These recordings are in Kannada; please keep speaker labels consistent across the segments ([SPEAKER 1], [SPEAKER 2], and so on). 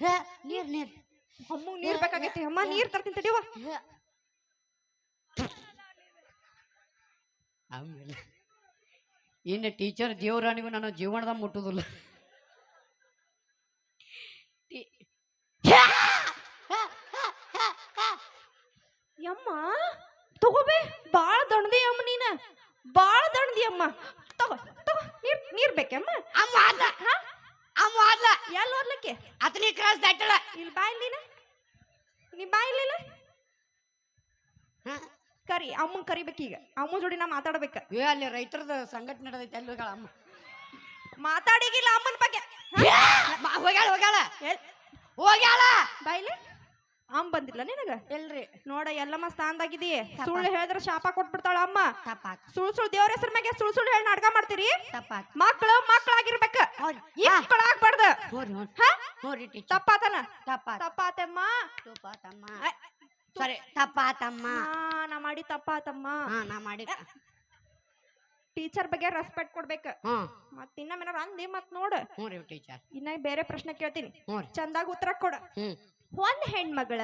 [SPEAKER 1] ಹೇ, ನೀರ್ ನೀರ್.
[SPEAKER 2] ಅಮ್ಮ ನೀರ್ ಬೇಕಾಗೈತಿ. ಅಮ್ಮ ನೀರ್ ತರ್ತೀನಿ ತಡಿವ.
[SPEAKER 1] ಆಮೇಲೆ ಇನ್ನು ಟೀಚರ್ ದೇವರಾಣಿಗೂ ನಾನು ಜೀವನದಾಗ ಮುಟ್ಟುದಿಲ್ಲ. ಟಿ-
[SPEAKER 2] ಯಮ್ಮ ತಗೋಬೇ ಬಾಳ ದಣದಿ ಅಮ್ಮ ನೀನ. ಬಾಳ ದಣದಿ ಅಮ್ಮ ತಗೋ ತಗೋ ನೀರ್ ನೀರ್ ಬೇಕಮ್ಮ
[SPEAKER 1] ಅಮ್ಮ? ಅಮ್ಮ ಆದ್ಲ
[SPEAKER 2] ಎಲ್ಲಿ ಓದ್ಲಿಕ್ಕೆ?
[SPEAKER 1] ಹತ್ತನೇ ಕ್ರಾಸ್ ದಾಟಳ
[SPEAKER 2] ಇಲ್ಲಿ ಬಾ ಇಲ್ಲಿನ. ನೀ ಬಾ ಇಲ್ಲಿಲ್ಲ ಕರಿ ಅಮ್ಮನ್ ಕರಿಬೇಕೀಗ ಅಮ್ಮ ಜೋಡಿ ನಾ ಮಾತಾಡ್ಬೇಕ.
[SPEAKER 1] ಏ ಅಲ್ಲಿ ರೈತರದ ಸಂಘಟನೆ ನಡೆದೈತೆ ಅಲ್ಲಿ ಹೋಗ್ಯಾಳ ಅಮ್ಮ.
[SPEAKER 2] ಮಾತಾಡಿಗಿಲ್ಲ ಅಮ್ಮನ ಬಗ್ಗೆ.
[SPEAKER 1] ಹೋಗ್ಯಾಳ ಹೋಗ್ಯಾಳ. ಹೋಗ್ಯಾಳ.
[SPEAKER 2] ಬಾ ಇಲ್ಲಿ. ಅಮ್ಮ ಬಂದಿಲ್ಲ ನಿನಗ?
[SPEAKER 1] ಎಲ್ರಿ
[SPEAKER 2] ನೋಡ ಎಲ್ಲಮ್ಮ ಸ್ಥಾನದಾಗಿದಿ ಸುಳ್ಳು ಹೇಳಿದ್ರೆ ಶಾಪ ಕೊಟ್ಬಿಡ್ತಾಳ ಅಮ್ಮ.
[SPEAKER 1] ತಪ್ಪಾತ್
[SPEAKER 2] ಸುಳ್ಳು ಸುಳ್ಳು ದೇವ್ರ ಹೆಸರ ಮ್ಯಾಗೆ ಸುಳ್ಳು ಸುಳ್ಳು ಹೇಳಿ ನಾಟಕ ಮಾಡ್ತೀರಿ?
[SPEAKER 1] ತಪ್ಪಾತ್
[SPEAKER 2] ಮಕ್ಳು ಮಕ್ಳಾಗಿರ್ಬೇಕ.
[SPEAKER 1] ಹೌದ್
[SPEAKER 2] ಮಕ್ಕಳಾಗ್ಬಾರ್ದು
[SPEAKER 1] ಹೋರಿ ಹೋರಿ.
[SPEAKER 2] ಹಾ?
[SPEAKER 1] ಹೋರಿ ಟೀಚರ್
[SPEAKER 2] ತಪ್ಪಾತನ?
[SPEAKER 1] ತಪ್ಪಾತ್.
[SPEAKER 2] ತಪ್ಪಾತಮ್ಮ?
[SPEAKER 1] ತಪ್ಪಾತಮ್ಮ ಸರಿ ತಪ್ಪಾತಮ್ಮ.
[SPEAKER 2] ಹಾ ನಾ ಮಾಡಿ ತಪ್ಪಾತಮ್ಮ.
[SPEAKER 1] ಹಾ ನಾ ಮಾಡಿ.
[SPEAKER 2] ಟೀಚರ್ ಬಗ್ಗೆ ರೆಸ್ಪೆಕ್ಟ್ ಕೊಡ್ಬೇಕು.
[SPEAKER 1] ಮತ್ತ
[SPEAKER 2] ಮತ್ ಇನ್ನೊಮ್ಮೆ ಅಂದಿ ಮತ್ ನೋಡು.
[SPEAKER 1] ಹ್ಞೂ ರೀ ಟೀಚರ್.
[SPEAKER 2] ಇನ್ನ ಬೇರೆ ಪ್ರಶ್ನೆ ಕೇಳ್ತೀನಿ.
[SPEAKER 1] ಹ್ಞೂ ರೀ.
[SPEAKER 2] ಚಂದಾಗ ಉತ್ತರ ಕೊಡ. ಒಂದ್ ಹೆಣ್ಮಗಳ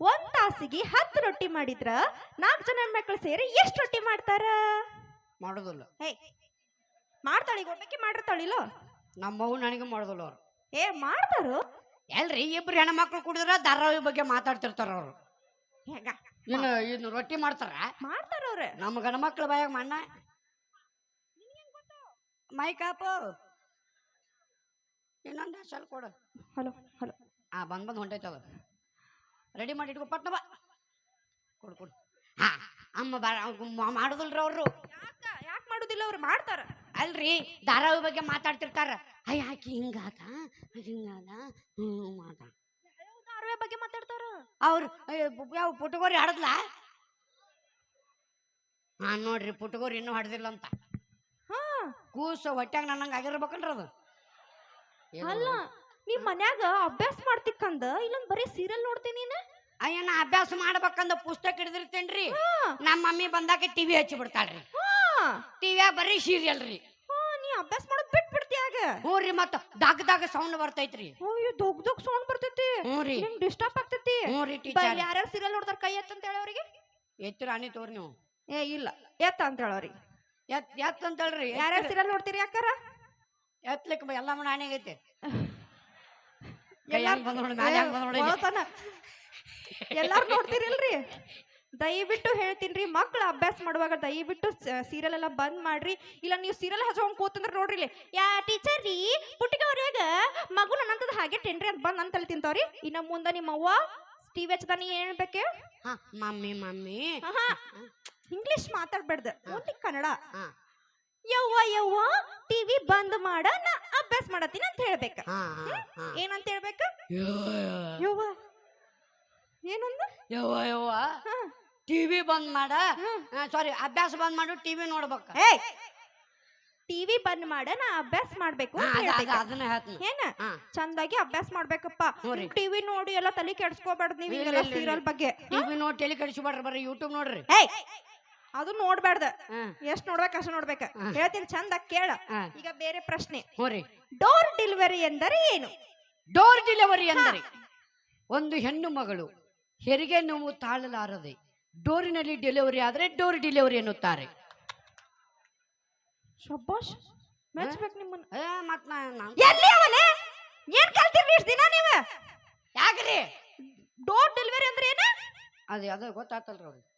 [SPEAKER 2] ಒಂದ್ ತಾಸಿಗೆ ಹತ್ತು ರೊಟ್ಟಿ ಮಾಡಿದ್ರ ನಾಲ್ಕು ಜನ ಹೆಣ್ಮಕ್ಳು ಸೇರಿ ಎಷ್ಟು ರೊಟ್ಟಿ ಮಾಡ್ತಾರ?
[SPEAKER 1] ಮಾಡೋದಿಲ್ಲ.
[SPEAKER 2] ಹೇ ಮಾಡ್ತಾಳಿ ಒಬ್ಬಕ್ಕೆ ಮಾಡಿರ್ತಾಳಿಲೋ?
[SPEAKER 1] ನಮ್ಮವು ನನಗೆ ಮಾಡೋದಿಲ್ಲ ಅವ್ರು.
[SPEAKER 2] ಏ ಮಾಡ್ತಾರು?
[SPEAKER 1] ಎಲ್ರಿ ಇಬ್ರು ಹೆಣ್ಮಕ್ಳು ಕುಡಿದ್ರ ಧಾರಾವಾಹಿ ಬಗ್ಗೆ ಮಾತಾಡ್ತಿರ್ತಾರ ಅವರು.
[SPEAKER 2] ಹೇಗ?
[SPEAKER 1] ಇನ್ನು ಇನ್ನು ರೊಟ್ಟಿ ಮಾಡ್ತಾರ?
[SPEAKER 2] ಮಾಡ್ತಾರ ಅವ್ರ.
[SPEAKER 1] ನಮ್ಮ ಗಂಡ ಮಕ್ಳು ಬಾಯಾಗ ಮಣ್ಣ. ಮೈ ಕಾಪು. ಇನ್ನೊಂದು ಸ್ವಲ್ಪ ಕೊಡು.
[SPEAKER 2] Hello hello.
[SPEAKER 1] ಆ ಬಂದ್ ಬಂದ್ ಅದು ರೆಡಿ ಮಾಡಿ ಇಟ್ಕೊ ಪಟ್ನ ಬಾ. ಕೊಡು ಕೊಡು. ಹಾ ಅಮ್ಮ ಬಾ ಮಾಡೋದಿಲ್ರಿ ಅವ್ರು.
[SPEAKER 2] ಯಾಕ? ಯಾಕೆ ಮಾಡುದಿಲ್ಲ ಅವ್ರು? ಮಾಡ್ತಾರ.
[SPEAKER 1] ಅಲ್ರಿ ಧಾರಾವಾಹಿ ಬಗ್ಗೆ ಮಾತಾಡ್ತಿರ್ತಾರ. ಅಯ್ಯ ಆಕಿ ಹಿಂಗಾತ ಹಿಂಗಾದ ಹ್ಞೂ ಮಾತ
[SPEAKER 2] ಧಾರಾವಾಹಿ ಬಗ್ಗೆ ಮಾತಾಡ್ತಾರ?
[SPEAKER 1] ಅವ್ರು ಯಾವ ಪುಟಗೋರಿ ಹಾಡದ್ಲ? ಹಾ ನೋಡ್ರಿ ಪುಟಗೋರಿ ಇನ್ನೂ ಹಾಡ್ದಿಲ್ಲ ಅಂತ.
[SPEAKER 2] ಹಾ.
[SPEAKER 1] ಕೂಸು ಹೊಟ್ಯಾಗ ನನ್ನಂಗ ಆಗಿರ್ಬೇಕಲ್ರಿ ಅದು.
[SPEAKER 2] ಅಲ್ಲ ನಿಮ್ ಮನ್ಯಾಗ ಅಭ್ಯಾಸ ಮಾಡ್ತಿಕ್ಕಂದ? ಇಲ್ಲೊಂದ್ ಬರೀ ಸೀರಿಯಲ್ ನೋಡ್ತೀನಿ ನೀನ?
[SPEAKER 1] ಅಯ್ಯ ನಾ ಅಭ್ಯಾಸ ಮಾಡ್ಬೇಕಂದ ಪುಸ್ತಕ ಹಿಡಿದಿರ್ತೇನ್ರಿ.
[SPEAKER 2] ನಮ್
[SPEAKER 1] ನಮ್ಮ ಮಮ್ಮಿ ಬಂದಾಗ ಟಿವಿ ಹಚ್ಚಿ ಬಿಡ್ತಾಳ್ರಿ. ಟಿವಿಯಾಗ ಬರೀ ಸೀರಿಯಲ್ ರೀ.
[SPEAKER 2] ಹಾ, ನೀ ಅಭ್ಯಾಸ ಮಾಡೋದ್ ಬಿಟ್ ಬಿಡ್ತೀಯಾಗ
[SPEAKER 1] ಹ್ಞೂ ರೀ ಮತ್ತ ದಾಗ ದಾಗ ಸೌಂಡ್ ಬರ್ತೈತ್ರಿ.
[SPEAKER 2] ಅಯ್ಯೋ ದೊಗ್ ದೊಗ್ ಸೌಂಡ್ ಬರ್ತೈತಿ.
[SPEAKER 1] ಹ್ಞೂ ರೀ.
[SPEAKER 2] ನಿಂಗ್ ಡಿಸ್ಟರ್ಬ್ ಆಗ್ತೈತಿ.
[SPEAKER 1] ಹ್ಞೂ ರೀ ಟೀಚರ್
[SPEAKER 2] ಯಾರ್ಯಾರು ಸೀರಿಯಲ್ ನೋಡ್ತಾರ ಕೈ ಎತ್ತಂತ ಹೇಳಿ ಅವ್ರಿಗೆ
[SPEAKER 1] ಎತ್ತಿರ ಅನಿ ತೋರಿ ನೀವು.
[SPEAKER 2] ಏ ಇಲ್ಲ. ಎತ್ತ ಅಂತ ಹೇಳೋರಿ
[SPEAKER 1] ಎತ್ ಎತ್ ಅಂತ ಹೇಳ್ರಿ.
[SPEAKER 2] ಯಾರ್ಯಾರು ಸೀರಿಯಲ್ ನೋಡ್ತೀರಿ ಯಾಕಾರ?
[SPEAKER 1] ಎತ್ಲಿಕ್ಕೆ ಎಲ್ಲ ಮನೆ ಆಗೈತೆ
[SPEAKER 2] ಎಲ್ಲಾರು ನೋಡ್ತೀರಿಲ್ರಿ? ದಯವಿಟ್ಟು ಹೇಳ್ತೀನ್ರಿ ಮಕ್ಳು ಅಭ್ಯಾಸ ಮಾಡುವಾಗ ದಯವಿಟ್ಟು ಸೀರಿಯಲ್ ಎಲ್ಲ ಬಂದ್ ಮಾಡ್ರಿ. ಇಲ್ಲ ನೀವು ಸೀರಿಯಲ್ ಹಚ್ಕೊಂಡ್ ಕೂತಂದ್ರೆ ನೋಡ್ರಿ ಇಲ್ಲಿ. ಯಾ ಟೀಚರ್ ರೀ ಪುಟ್ಟಿಗವ್ರಾಗ ಮಗು ನನ್ನಂತದ ಹಾಗೆ ಟೆನ್ರಿ ಅಂತ ಬಂದ್ ಅಂತ ತಿಂತಾವ್ರಿ. ಇನ್ನ ಮುಂದೆ ನಿಮ್ಮ ಅವ್ವ ಟಿವಿ ಹಚ್ಚದ ನೀ ಏನ್ ಬೇಕೆ
[SPEAKER 1] ಮಮ್ಮಿ ಮಮ್ಮಿ.
[SPEAKER 2] ಇಂಗ್ಲಿಷ್ ಮಾತಾಡ್ಬೇಡ್ದು. ಓನ್ಲಿ ಕನ್ನಡ. ಯವ್ವ ಯವ್ವ ಟಿವಿ ಬಂದ್ ಮಾಡ ನಾ ಅಭ್ಯಾಸ ಮಾಡತ್ತೀನಿ ಅಂತ ಹೇಳ್ಬೇಕ.
[SPEAKER 1] ಹಾ ಹಾ ಹಾ.
[SPEAKER 2] ಏನಂತ ಹೇಳ್ಬೇಕ?
[SPEAKER 1] ಯವ್ವ
[SPEAKER 2] ಏನಂದ
[SPEAKER 1] ಯವ್ವ ಯವ್ವ
[SPEAKER 2] ಹಾ.
[SPEAKER 1] ಟಿವಿ ಬಂದ್ ಮಾಡ.
[SPEAKER 2] ಹ್ಮ್.
[SPEAKER 1] ಸಾರಿ ಅಭ್ಯಾಸ ಬಂದ್ ಮಾಡು ಟಿವಿ ನೋಡ್ಬೇಕ.
[SPEAKER 2] ಏಯ್ ಟಿವಿ ಬಂದ್ ಮಾಡ ನಾ ಅಭ್ಯಾಸ ಮಾಡ್ಬೇಕು
[SPEAKER 1] ಹಾ,
[SPEAKER 2] ಅಂತ
[SPEAKER 1] ಅದ- ಅದ-
[SPEAKER 2] ಹೇಳ್ಬೇಕ.
[SPEAKER 1] ಅದನ್ನ ಹೇಳ್ತೀನಿ.
[SPEAKER 2] ಏನ?
[SPEAKER 1] ಹಾ.
[SPEAKER 2] ಚಂದಾಗಿ ಅಭ್ಯಾಸ ಮಾಡ್ಬೇಕಪ್ಪ. ಟಿವಿ ನೋಡಿ ಎಲ್ಲ ತಲೆ ಕೆಡ್ಸ್ಕೋಬಾರ್ದು ನೀವು
[SPEAKER 1] ಇಲ್ಲ, ಇಲ್ಲ, ಇಲ್ಲ.
[SPEAKER 2] ಸೀರಿಯಲ್ ಬಗ್ಗೆ.
[SPEAKER 1] ಟಿವಿ ನೋಡಿ ತಲೆ ಕೆಡಿಸ್ಬೇಡ್ರಿ ಬರ್ರಿ ಯೂಟ್ಯೂಬ್ ನೋಡ್ರಿ.
[SPEAKER 2] ಏಯ್ ಅದು ನೋಡ್ಬಾರ್ದ. ಎಷ್ಟ್ ನೋಡ್ಬೇಕು ಅಷ್ಟು ನೋಡ್ಬೇಕ. ಹೇಳ್ತೀನಿ ಚಂದ ಕೇಳ. ಈಗ ಬೇರೆ ಪ್ರಶ್ನೆ. ಡೋರ್ ಡೆಲಿವರಿ ಎಂದರೆ ಏನು?
[SPEAKER 1] ಡೋರ್ ಡೆಲಿವರಿ ಎಂದರೆ ಒಂದು ಹೆಣ್ಣು ಮಗಳು ಹೆರಿಗೆ ನೋವು ತಾಳಲಾರದೆ ಡೋರಿನಲ್ಲಿ ಡೆಲಿವರಿ ಆದ್ರೆ ಡೋರ್ ಡೆಲಿವರಿ ಎನ್ನುತ್ತಾರೆ.
[SPEAKER 2] ನಿಮ್ಮನ್ನ.
[SPEAKER 1] ಏ, ಮತ್
[SPEAKER 2] ಎಲ್ಲಿ ಅವನೇ? ಏನ್ ಕಲ್ತಿರ್ಲಿ ಇಷ್ಟ ದಿನ ನೀವ?
[SPEAKER 1] ಯಾಕ್ರಿ?
[SPEAKER 2] ಡೋರ್ ಡೆಲಿವರಿ ಅಂದ್ರೆ ಏನ?
[SPEAKER 1] ಅದು ಅದು ಗೊತ್ತಾಗ್ತಲ್ರಿ ಅವ್ರಿಗೆ?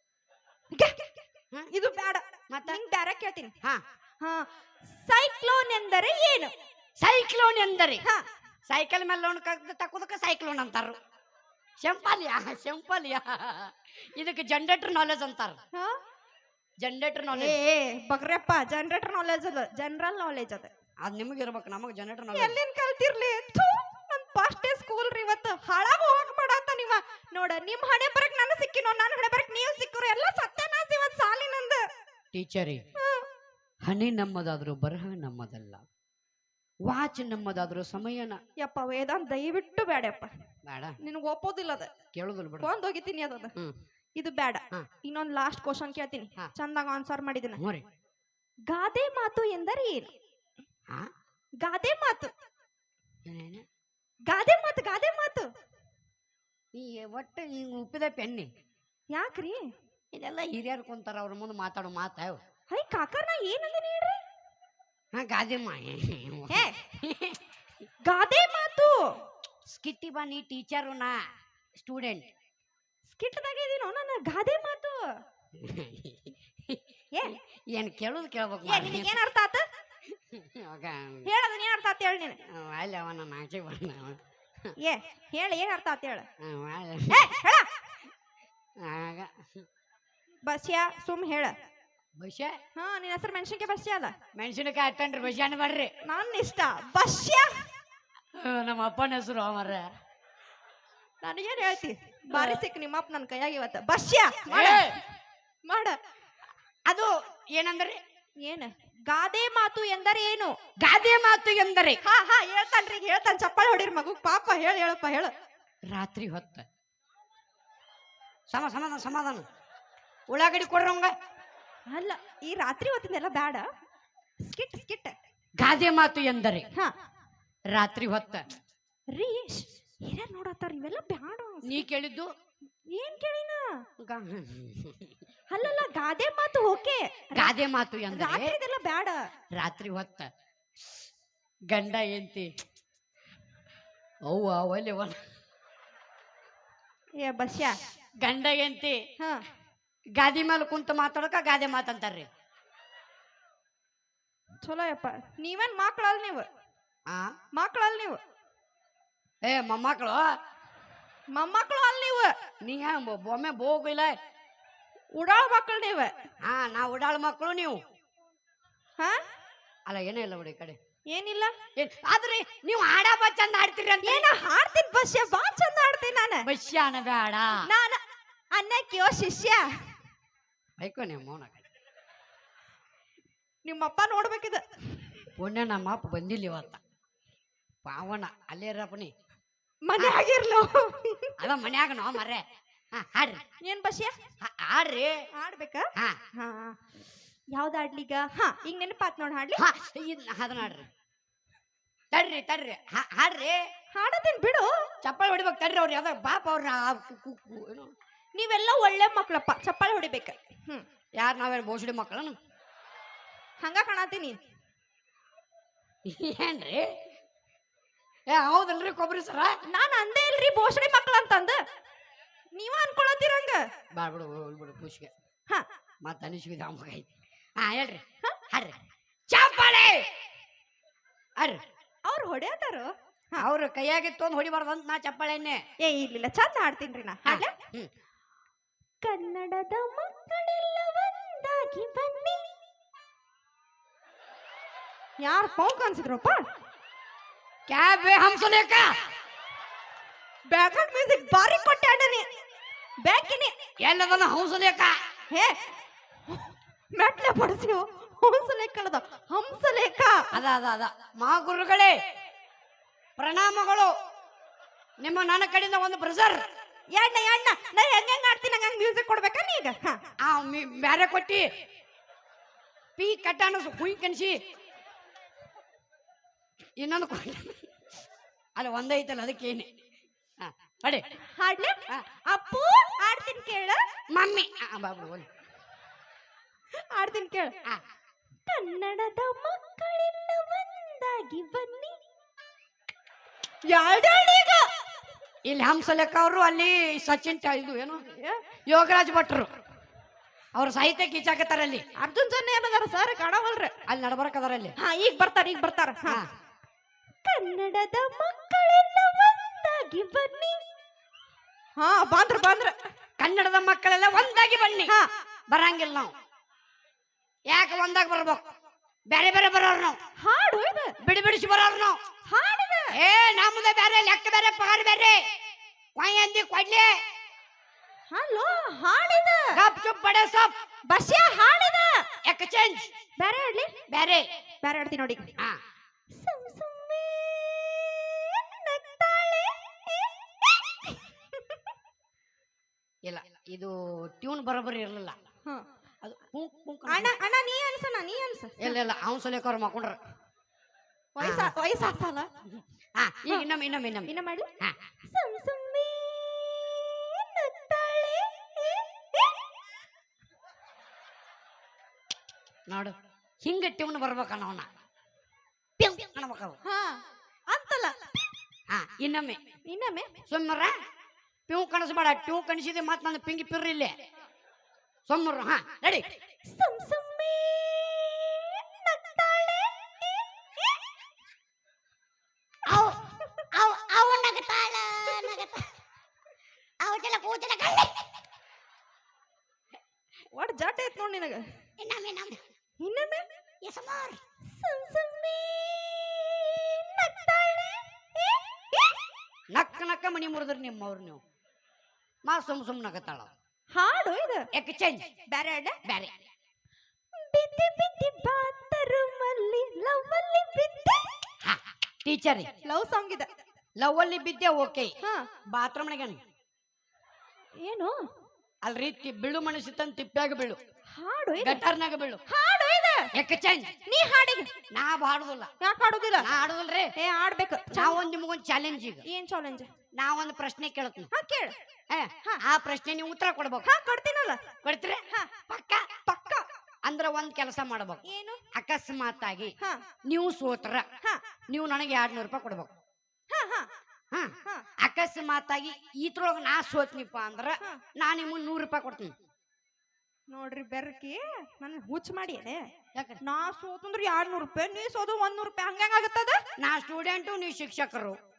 [SPEAKER 2] ಇದು ಬೇಡ.
[SPEAKER 1] ಮತ್ತ?
[SPEAKER 2] ಬೇರೆ ಕೇಳ್ತೀನಿ
[SPEAKER 1] ಹಾ.
[SPEAKER 2] ಹಾ. ಸೈಕ್ಲೋನ್ ಎಂದರೆ ಏನು?
[SPEAKER 1] ಸೈಕ್ಲೋನ್ ಎಂದರೆ?
[SPEAKER 2] ಹಾ.
[SPEAKER 1] ಸೈಕಲ್ ಮೇಲೆ ಲೋನ್ ತಕೋದಕ್ಕೆ ಸೈಕ್ಲೋನ್ ಅಂತಾರ. ಶಂಪಾಲಿಯಾ ಶಂಪಾಲಿಯಾ ಇದಕ್ಕೆ ಜನರೇಟರ್ ನಾಲೆಜ್ ಅಂತಾರ.
[SPEAKER 2] ಹಾ?
[SPEAKER 1] ಜನರೇಟರ್ ನಾಲೆಜ್
[SPEAKER 2] ಏ, ಬಗ್ರಪ್ಪ ಜನರೇಟರ್ ನಾಲೆಜ್ ಅದ. ಜನರಲ್ ನಾಲೆಜ್ ಅದ.
[SPEAKER 1] ಅದ್ ನಿಮಗೆ ಇರ್ಬೇಕು ನಮಗೆ ಜನರೇಟರ್ ನಾಲೆಜ್
[SPEAKER 2] ಎಲ್ಲಿಂದ ಕಲ್ತಿರ್ಲಿ? ನನ್ ಫಸ್ಟ್ ಡೇ ಸ್ಕೂಲ್ ರೀ ಇವತ್ತು. ಹಾಳಾಗ ಹೋಗಕ್ ಮಾಡತ್ತ ನೀವ. ನೋಡ ನಿಮ್ ಹಣೆ ಬರಕ್ ನಾನು ಸಿಕ್ಕಿನೋ ನಾನು ಹಣೆ ಬರಕ್ ನೀವು ಸಿಕ್ಕರು ಎಲ್ಲ ಇವತ್ ಸಾಲಿನಂದ.
[SPEAKER 1] ಟೀಚರಿ ಹನಿ ನಮ್ಮದಾದ್ರೂ ಬರಹ ನಮ್ಮದಲ್ಲ. ವಾಚ್ ನಮ್ಮದಾದ್ರೂ ಸಮಯನ
[SPEAKER 2] ಯಪ್ಪ ವೇದಾಂತ ದಯವಿಟ್ಟು ಬೇಡಪ್ಪ
[SPEAKER 1] ಬೇಡ.
[SPEAKER 2] ನಿನಗೆ ಒಪ್ಪೋದಿಲ್ಲ ಅದ.
[SPEAKER 1] ಕೇಳೋದಿಲ್ಲ ಬಿಡು.
[SPEAKER 2] ಒಂದ್ ಹೋಗಿತೀನಿ ಅದ.
[SPEAKER 1] ಹ್ಮ್.
[SPEAKER 2] ಇದು ಬೇಡ
[SPEAKER 1] ಇನ್ನೊಂದು
[SPEAKER 2] ಇನ್ನೊಂದ್ ಲಾಸ್ಟ್ ಕ್ವಶನ್ ಕೇಳ್ತೀನಿ.
[SPEAKER 1] ಹಾ.
[SPEAKER 2] ಚಂದಾಗ ಆನ್ಸರ್ ಮಾಡಿದಿನ.
[SPEAKER 1] ಹ್ಞೂ ರೀ.
[SPEAKER 2] ಗಾದೆ ಮಾತು ಎಂದರೆ ಏನು?
[SPEAKER 1] ಹಾ
[SPEAKER 2] ಗಾದೆ ಮಾತು.
[SPEAKER 1] ಏನೇನು?
[SPEAKER 2] ಗಾದೆ ಮಾತು ಗಾದೆ ಮಾತು.
[SPEAKER 1] ಈ ಒಟ್ಟು ಹಿಂಗ್ ಉಪ್ಪಿದ ಪೆನ್ನಿ.
[SPEAKER 2] ಯಾಕ್ರಿ?
[SPEAKER 1] ಇದೆಲ್ಲ ಹಿರಿಯರು ಕುಂತಾರ ಅವ್ರ ಮುಂದೆ ಮಾತಾಡೋ ಮಾತಾವ್
[SPEAKER 2] ಹೈ ಕಾಕರ್ ನಾ ಏನಂದಿನಿ ಹೇಳ್ರಿ?
[SPEAKER 1] ಹಾ ಗಾದೆಮ್ಮ
[SPEAKER 2] ಹೇ ಗಾದೆ ಮಾತು.
[SPEAKER 1] ಸ್ಕಿಟ್ಟಿ ಬಾ ನೀ ಟೀಚರು ನಾ ಸ್ಟೂಡೆಂಟ್.
[SPEAKER 2] ಸ್ಕಿಟ್ದಾಗ ಇದೀನೋ ನನ್ನ ಗಾದೆ ಮಾತು. ಏ
[SPEAKER 1] ಏನ್ ಕೇಳೋದು ಕೇಳ್ಬೇಕು
[SPEAKER 2] ಏ ನಿನಗೆ ಏನ್ ಅರ್ಥ ಆತ? ಹೇಳದ ಏನ್ ಅರ್ಥ ಆತ ಹೇಳಿ ನೀನು
[SPEAKER 1] ಅಲ್ಲಿ ನನ್ನ ಆಚೆ ಬಂದ
[SPEAKER 2] ಏ ಹೇಳ ಏನ್ ಅರ್ಥ ಆತ ಹೇಳ.
[SPEAKER 1] ಆಗ
[SPEAKER 2] ಏ ಹೇಳ. ಬಸ್ಯಾ ಸುಮ್ ಹೇಳ.
[SPEAKER 1] ಬಸ್ಯ?
[SPEAKER 2] ಹಾ ನಿನ್ನ ಹೆಸರು ಮೆಣಸಿನ್ಕಾಯಿ ಬಸ್ಯ ಅಲ್ಲ?
[SPEAKER 1] ಮೆಣಸಿನಕಾಯಿ ಅಟ್ಟನ್ರಿ ಬಸ್ಯಾನ ಬರ್ರಿ.
[SPEAKER 2] ನನ್ನ ಇಷ್ಟ ಬಸ್ಯ?
[SPEAKER 1] ನಮ್ಮ ಅಪ್ಪನ ಹೆಸರು ಅಮರ.
[SPEAKER 2] ನನಗೇನು ಹೇಳ್ತಿ? ಬಾರಿ ಸಿಕ್ ನಿಮ್ಮಪ್ಪ ನನ್ನ ಕೈಯಾಗ ಇವತ್ತ. ಬಸ್ಯ ಮಾಡ. ಮಾಡ.
[SPEAKER 1] ಅದು ಏನಂದ್ರೆ?
[SPEAKER 2] ಏನು? ಗಾದೆ ಮಾತು ಎಂದರೆ ಏನು?
[SPEAKER 1] ಗಾದೆ ಮಾತು ಎಂದರೆ?
[SPEAKER 2] ಹಾ ಹಾ ಹೇಳ್ತಾನ್ರಿ ಹೇಳ್ತಾನ. ಚಪ್ಪಾಳೆ ಹೊಡಿರ್ ಮಗು. ಪಾಪ ಹೇಳ ಹೇಳಪ್ಪ ಹೇಳು.
[SPEAKER 1] ರಾತ್ರಿ ಹೊತ್ತ. ಸಮ ಸಮಾಧಾನ ಸಮಾಧಾನ. ಉಳ್ಳಾಗಡ್ಡಿ ಕೊಡ್ರಂಗ
[SPEAKER 2] ಅಲ್ಲ ಈ ರಾತ್ರಿ ಹೊತ್ತಿನೆಲ್ಲ ಬೇಡ. Skit skit.
[SPEAKER 1] ಗಾದೆ ಮಾತು ಎಂದರೆ?
[SPEAKER 2] ಹಾ.
[SPEAKER 1] ರಾತ್ರಿ ಹೊತ್ತ.
[SPEAKER 2] ರೀ ಹಿರಿಯರ್ ನೋಡತ್ತಾರ ಇವೆಲ್ಲ ಬ್ಯಾಡ.
[SPEAKER 1] ನೀ ಕೇಳಿದ್ದು?
[SPEAKER 2] ಏನ್ ಕೇಳಿನ?
[SPEAKER 1] ಗಾ-
[SPEAKER 2] ಅಲ್ಲಲ್ಲ ಗಾದೆ ಮಾತು ಓಕೆ.
[SPEAKER 1] ಗಾದೆ ಮಾತು ಎಂದರೆ?
[SPEAKER 2] ರಾತ್ರಿದೆಲ್ಲ ಬ್ಯಾಡ
[SPEAKER 1] ರಾತ್ರಿ ಹೊತ್ತ. ಗಂಡ ಎಂತಿ ಅವ್ವ ಒಲೆ ಒಲ
[SPEAKER 2] ಏ ಬಸ್ಯಾ.
[SPEAKER 1] ಗಂಡ ಎಂತಿ
[SPEAKER 2] ಹಾ.
[SPEAKER 1] ಗಾದಿ ಮೇಲೆ ಕುಂತ ಮಾತಾಡಕ ಗಾದೆ ಮಾತಂತಾರ್ರಿ.
[SPEAKER 2] ಚಲೋ ಯಪ್ಪ. ನೀವೇನ್ ಮಕ್ಕಳಲ್ಲ ನೀವು?
[SPEAKER 1] ಆ?
[SPEAKER 2] ಮಕ್ಕಳಲ್ಲ ನೀವು?
[SPEAKER 1] ಏ ಮೊಮ್ಮಕ್ಕಳು
[SPEAKER 2] ಮೊಮ್ಮಕ್ಕಳು ಅಲ್ಲ ನೀವು?
[SPEAKER 1] ನೀ ಒಮ್ಮೆ ಬೊ- ಬೊಮ್ಮೆ ಬೋಗಿಲ್ಲ
[SPEAKER 2] ಉಡಾಳ ಮಕ್ಳು ನೀವು?
[SPEAKER 1] ಹಾ ನಾ ಉಡಾಳ ಮಕ್ಕಳು ನೀವು.
[SPEAKER 2] ಹಾ?
[SPEAKER 1] ಅಲ್ಲ ಏನೇ ಇಲ್ಲ ಬಿಡಿ ಈ ಕಡೆ.
[SPEAKER 2] ಏನಿಲ್ಲ?
[SPEAKER 1] ಏನ್ ಆದ್ರೆ ನೀವು ಹಾಡ ಬಾ ಚಂದ ಹಾಡ್ತೀರಿ ಅಂತ.
[SPEAKER 2] ಏನ ಹಾಡ್ತೀನಿ ಬಸ್ಯ ಬಾ ಚಂದ ಆಡ್ತೀನಿ ನಾನು.
[SPEAKER 1] ಬಸ್ಯಾನ ಬೇಡ
[SPEAKER 2] ನಾನು ಅನ್ನಕ್ಕೆ ಯೋ ಶಿಷ್ಯ.
[SPEAKER 1] ಬೈಕೋ ನೀವು ಮೌನ
[SPEAKER 2] ನಿಮ್ಮಪ್ಪ ನೋಡ್ಬೇಕಿದ.
[SPEAKER 1] ಪುಣ್ಯ ನಮ್ಮ ಅಪ್ಪ ಬಂದಿಲ್ಲ ಇವತ್ತ. ಪಾವನ ಅಲ್ಲೇ ಇರಪ್ಪನಿ
[SPEAKER 2] ಮನೆ ಆಗಿರ್ಲು.
[SPEAKER 1] ಅದ ಮನ್ಯಾಗ ನಾವು ಮರ್ರೆ. ಹಾ ಹಾಡ್ರಿ.
[SPEAKER 2] ಏನ್ ಬಸ್ಯ?
[SPEAKER 1] ಹಾಡ್ರಿ.
[SPEAKER 2] ಹಾಡ್ಬೇಕಾ?
[SPEAKER 1] ಹಾ.
[SPEAKER 2] ಹಾ ಯಾವ್ದು ಆಡ್ಲಿಗ ಹಾ ಈಗ ನೆನಪಾತ್ ನೋಡ್ ಹಾಡ್ಲಿ.
[SPEAKER 1] ಹಾ ಇದು ಅದನ್ನ ಹಾಡ್ರಿ ತಡ್ರಿ ತಡ್ರಿ. ಹಾ- ಹಾಡ್ರಿ.
[SPEAKER 2] ಹಾಡತೀನಿ ಬಿಡು.
[SPEAKER 1] ಚಪ್ಪಲ್ ಹೊಡಿಬೇಕು ತಡ್ರಿ ಅವ್ರು ಯಾವ್ದಾಗ ಬಾಪ ಅವ್ರ ಏನು?
[SPEAKER 2] ನೀವೆಲ್ಲ ಒಳ್ಳೆ ಮಕ್ಕಳಪ್ಪ ಚಪ್ಪಾಳೆ ಹೊಡಿಬೇಕು. ಹ್ಮ್.
[SPEAKER 1] ಯಾರು ನಾವೇನು ಬೋಸಡಿ ಮಕ್ಕಳನು
[SPEAKER 2] ಹಂಗ ಕಾಣತೀನಿ
[SPEAKER 1] ಏನ್ರಿ? ಏ ಹೌದಲ್ರಿ ಕೊಬ್ಬರಿ ಸರ?
[SPEAKER 2] ನಾನ್ ಅಂದೇ ಇಲ್ರಿ ಬೋಸಡಿ ಮಕ್ಳು ಅಂತಂದ. ನೀವ ಅನ್ಕೊಳತ್ತೀರಂಗ
[SPEAKER 1] ಬಾ ಬಿಡು ಹೋಗ್ಲಿ ಬಿಡು ಖುಷಿಗೆ
[SPEAKER 2] ಹಾ.
[SPEAKER 1] ಮತ್ತೆ ಅನಿಸ್ಬಿದ ಅಮ್ಮಗ ಐತಿ ಹಾ ಹೇಳ್ರಿ. ಹರ್ರಿ ಚಾಪಾಳೆ ಅರ್ರಿ
[SPEAKER 2] ಅವ್ರು ಹೊಡೆಯತಾರು?
[SPEAKER 1] ಅವ್ರ ಕೈಯಾಗಿತ್ತು ಒಂದು ಹೊಡಿಬಾರ್ದಂತ ನಾ ಚಪ್ಪಾಳೆನೆ
[SPEAKER 2] ಏ ಇರ್ಲಿಲ್ಲ. ಚಂದ ಆಡ್ತೀನ್ರಿ ನಾ. ಹಾಡ್ಲ
[SPEAKER 1] ಹ್ಮ್.
[SPEAKER 2] ಕನ್ನಡದ ಮಕ್ಕಳೆಲ್ಲ ಒಂದಾಗಿ ಬನ್ನಿ. ಯಾರು ಪೌ ಅನ್ಸಿದ್ರಪ್ಪ?
[SPEAKER 1] ಕ್ಯಾಬ್ ಹಂಸಲೇಕ
[SPEAKER 2] ಬ್ಯಾಕ್ಗ್ರೌಂಡ್ ಮ್ಯೂಸಿಕ್ ಬಾರಿ ಕೊಟ್ಟಾಡನಿ ಬ್ಯಾಕಿನಿ.
[SPEAKER 1] ಎಲ್ಲದನ್ನ ಹಂಸಲೇಕ
[SPEAKER 2] ಹೇ ಮೆಟ್ಲೆ ಪಡಿಸಿವು ಹಂಸಲೇಖ ಕಳೆದ. ಹಂಸಲೇಖ
[SPEAKER 1] ಅದ ಅದ ಅದ. ಮಹಾಗುರುಗಳೇ ಪ್ರಣಾಮಗಳು. ನಿಮ್ಮ ನನ್ನ ಕಡೆಯಿಂದ ಒಂದು ಬ್ರಜರ್
[SPEAKER 2] ಎಣ್ಣ ಎಣ್ಣ. ನಾ ಹೆಂಗ್ ಹೆಂಗ್ ಆಡ್ತೀನಿ ಹಂಗ ಮ್ಯೂಸಿಕ್ ಕೊಡ್ಬೇಕಾ ನೀ ಈಗ? ಹಾ.
[SPEAKER 1] ಆ ಮಿ- ಬ್ಯಾರೆ ಕೊಟ್ಟಿ. ಪೀ ಕಟ್ಟಾನ ಹುಯ್ ಕನ್ಸಿ ಇನ್ನೊಂದು ಕೊಟ್ಟ. ಅಲ್ಲ ಒಂದೈತಲ್ಲ ಅದಕ್ಕೇನೆ ಹಾ ಅಡಿ
[SPEAKER 2] ಹಾಡ್ಲೆ
[SPEAKER 1] ಹಾ.
[SPEAKER 2] ಅಪ್ಪು ಆಡ್ತೀನಿ ಕೇಳ.
[SPEAKER 1] ಮಮ್ಮಿ. ಆ, ಬಾಬು
[SPEAKER 2] ಆಡ್ತೀನಿ ಕೇಳ.
[SPEAKER 1] ಆ,
[SPEAKER 2] ಕನ್ನಡದ ಮಕ್ಕಳೆಲ್ಲ ಒಂದಾಗಿ ಬನ್ನಿ. ಯಾವ್ದಾಳೀಗ
[SPEAKER 1] ಇಲ್ಲಿ ಹಂಸಲೇಖ ಅವರು ಅಲ್ಲಿ ಸಚಿನ್ ಇದು ಏನು? ಯೋಗರಾಜ್ ಭಟ್ರು. ಅವ್ರ ಸಾಹಿತ್ಯ ಕೀಚಾಕತ್ತಾರ ಅಲ್ಲಿ.
[SPEAKER 2] ಅರ್ಜುನ್ ಜನ ಏನದಾರ ಸರ್? ಕಾಣವಲ್ರಿ.
[SPEAKER 1] ಅಲ್ಲಿ ನಡ್ಬರ್ಕದಾರ ಅಲ್ಲಿ.
[SPEAKER 2] ಹಾ ಈಗ ಬರ್ತಾರ ಈಗ ಬರ್ತಾರ. ಹಾ.
[SPEAKER 1] ಹಾ.
[SPEAKER 2] ಕನ್ನಡದ ಮಕ್ಕಳೆಲ್ಲ ಒಂದಾಗಿ ಬನ್ನಿ. ಹಾ ಬಾಂದ್ರ ಬಾಂದ್ರ.
[SPEAKER 1] ಕನ್ನಡದ ಮಕ್ಕಳೆಲ್ಲ ಒಂದಾಗಿ ಬನ್ನಿ.
[SPEAKER 2] ಹಾ.
[SPEAKER 1] ಬರಂಗಿಲ್ಲ ನಾವು. ಯಾಕೆ ಒಂದಾಗಿ ಬರ್ಬೇಕು? ಬೇರೆ ಬೇರೆ ಬರೋರು ನಾವು.
[SPEAKER 2] ಹಾಡು ಇದು
[SPEAKER 1] ಬಿಡಿ ಬಿಡಿಸಿ ಬರೋರು ನಾವು.
[SPEAKER 2] ಹಾಡಿದ
[SPEAKER 1] ಏ ನಮ್ದು ಬೇರೆ ಲೆಕ್ಕ ಬೇರೆ ಪಗಾರ ಬೇರೆ. ಕೊಯ್ ಅಂದಿ ಕೊಡ್ಲಿ.
[SPEAKER 2] ಹಲೋ ಹಾಡಿದ.
[SPEAKER 1] ಗಪ್ ಚುಪ್ ಬಡ ಸಪ್.
[SPEAKER 2] ಬಸ್ಯ ಹಾಡಿದ.
[SPEAKER 1] ಎಕ್ಸ್ಚೇಂಜ್
[SPEAKER 2] ಬೇರೆ ಹಾಡ್ಲಿ.
[SPEAKER 1] ಬೇರೆ.
[SPEAKER 2] ಬೇರೆ ಹಾಡ್ತೀನಿ ನೋಡಿ.
[SPEAKER 1] ಹಾ
[SPEAKER 2] ಸುಮ್ ಸುಮ್ಮನೆ ನಗ್ತಾಳೆ.
[SPEAKER 1] ಇಲ್ಲ ಇದು ಟ್ಯೂನ್ ಬರೋಬ್ಬರಿ ಇರಲಿಲ್ಲ.
[SPEAKER 2] ಹಾ.
[SPEAKER 1] ಅದು ಪುಂಕ್ ಪುಂಕ್
[SPEAKER 2] ಅಣ್ಣ ಅಣ್ಣ ನೀ ಅನ್ಸಣ್ಣ ನೀ ಅನ್ಸ.
[SPEAKER 1] ಇಲ್ಲ ಇಲ್ಲ ಅವ್ನು ಸಲೇಕ ಅವ್ರು ಮಕ್ಕೊಂಡ್ರ
[SPEAKER 2] ವಯಸ್ಸ ವಯಸ್ಸಾಗ್ತಲ್ಲ?
[SPEAKER 1] ಹಾ ಈಗ ಇನ್ನೊಮ್ಮೆ ಇನ್ನೊಮ್ಮೆ ಇನ್ನೊಮ್ಮೆ.
[SPEAKER 2] ಇನ್ನ ಮಾಡ್ಲಿ
[SPEAKER 1] ಹಾ.
[SPEAKER 2] ಸುಮ್ ನಗ್ತಾಳೆ.
[SPEAKER 1] ನೋಡು ಹಿಂಗ ಟ್ಯೂನ್ ಬರ್ಬೇಕಣ್ಣ ಅವನ ಅನ್ಬೇಕವು
[SPEAKER 2] ಹಾ ಅಂತಲ್ಲ.
[SPEAKER 1] ಹಾ ಇನ್ನೊಮ್ಮೆ.
[SPEAKER 2] ಇನ್ನೊಮ್ಮೆ.
[SPEAKER 1] ಸುಮ್ಮರ. ಪ್ಯೂ ಕಣಿಸ್ಬೇಡ ಟ್ಯೂ ಕಣಿಸಿದೆ ಮತ್ತೆ ನನ್ನ ಪಿಂಗಿ ಪಿರ್ರಿ ಇಲ್ಲೇ. ಸುಮ್ಮರು ಹಾ
[SPEAKER 3] ಕಳ್ಳೆ
[SPEAKER 2] ಒಟ್ ಜಟ್ ಐತ್ ನೋಡ್ ನಿನಗ?
[SPEAKER 3] ಇನ್ನೊಮ್ಮೆ ಇನ್ನೊಮ್ಮೆ. ಎಸಮಾರ್
[SPEAKER 2] ಸುಮ್ ಸುಮ್ಮನೆ ನಗ್ತಾಳೆ.
[SPEAKER 1] ನಕ್ಕ ನಕ್ಕ ಮನಿ ಮುರಿದ್ರಿ ನಿಮ್ಮವ್ರು ನೀವು. ಮಾ ಸುಮ್ ಸುಮ್ ನಗತಾಳ.
[SPEAKER 2] ಹಾಡು? ಇದು
[SPEAKER 1] ಯಾಕೆ ಚೇಂಜ್
[SPEAKER 2] ಬ್ಯಾರೆ ಅಡ್ಡ
[SPEAKER 1] ಬ್ಯಾರೆ
[SPEAKER 2] ಬಿದ್ದಿ ಬಿದ್ದಿ ಬಾತರುಮಲ್ಲಿ ಲವ್ವಲ್ಲಿ ಬಿದ್ದೆ.
[SPEAKER 1] ಹಾ ಟೀಚರ್
[SPEAKER 2] ಲವ್ ಸಾಂಗ್ ಇದೆ.
[SPEAKER 1] ಲವ್ ಅಲ್ಲಿ ಬಿದ್ದೆ ಓಕೆ
[SPEAKER 2] ಹಾ.
[SPEAKER 1] ಬಾತ್ರೂಮ್
[SPEAKER 2] ಏನು?
[SPEAKER 1] ಅಲ್ರಿ ತಿ ಮನುಷ್ಯ ಮನಸ್ಸಿತ್ತಂತ ತಿಪ್ಪ್ಯಾಗ ಬೀಳು.
[SPEAKER 2] ಹಾಡು
[SPEAKER 1] ಗಟಾರ್ನಾಗ ಬೀಳು.
[SPEAKER 2] ಹಾಡು ಇದೆ.
[SPEAKER 1] ಯಾಕೆ ಚೇಂಜ್
[SPEAKER 2] ನೀ ಹಾಡಿಗೆ.
[SPEAKER 1] ನಾ ಹಾಡುದಿಲ್ಲ.
[SPEAKER 2] ಯಾಕೆ ಹಾಡುದಿಲ್ಲ?
[SPEAKER 1] ನಾ ಆಡುದಿಲ್ರಿ
[SPEAKER 2] ಏ ಆಡ್ಬೇಕು
[SPEAKER 1] ನಾವೊಂದ್ ನಿಮಗೊಂದು ಚಾಲೆಂಜ್ ಈಗ.
[SPEAKER 2] ಏನು ಚಾಲೆಂಜ್
[SPEAKER 1] ನಾವೊಂದ್ ಪ್ರಶ್ನೆ ಕೇಳ್ತೀನಿ
[SPEAKER 2] ಹಾ ಕೇಳ.
[SPEAKER 1] ಆ ಪ್ರಶ್ನೆ ನೀವು ಉತ್ತರ ಕೊಡ್ಬೇಕು.
[SPEAKER 2] ಹಾ ಕೊಡ್ತೀನಲ್ಲ.
[SPEAKER 1] ಕೊಡ್ತೀರಿ?
[SPEAKER 2] ಹಾ.
[SPEAKER 1] ಪಕ್ಕ
[SPEAKER 2] ಪಕ್ಕ.
[SPEAKER 1] ಅಂದ್ರ ಒಂದ್ ಕೆಲಸ ಮಾಡ್ಬೇಕು.
[SPEAKER 2] ಏನು?
[SPEAKER 1] ಅಕಸ್ಮಾತ್ ಆಗಿ
[SPEAKER 2] ಹಾ.
[SPEAKER 1] ನೀವು ಸೋತ್ರ.
[SPEAKER 2] ಹಾ.
[SPEAKER 1] ನೀವು ನನಗೆ ಎರಡ್ ನೂರು ರೂಪಾಯಿ ಕೊಡ್ಬೇಕು.
[SPEAKER 2] ಹಾ ಹಾ.
[SPEAKER 1] ಹಾ.
[SPEAKER 2] ಹಾ.
[SPEAKER 1] ಅಕಸ್ಮಾತ್ ಆಗಿ ಈತ್ರೊಳಗ ನಾ ಸೋತ್ನಿಪ್ಪ ಅಂದ್ರ. ನಾ ನಿಮ್ಗೆ ನೂರು ರೂಪಾಯಿ ಕೊಡ್ತೀನಿ.
[SPEAKER 2] ನೋಡ್ರಿ ಬೆರಕಿ ನನ್ ಹುಚ್ಚ ಮಾಡಿ ನಾ ಸೋತಂದ್ರ ಎರಡ್ ನೂರು ರೂಪಾಯಿ ನೀ ಸೋದು ಒಂದ್ ನೂರು ರೂಪಾಯಿ ಹಂಗ ಆಗತ್ತದ?
[SPEAKER 1] ನಾ ಸ್ಟೂಡೆಂಟು ನೀ ಶಿಕ್ಷಕರು?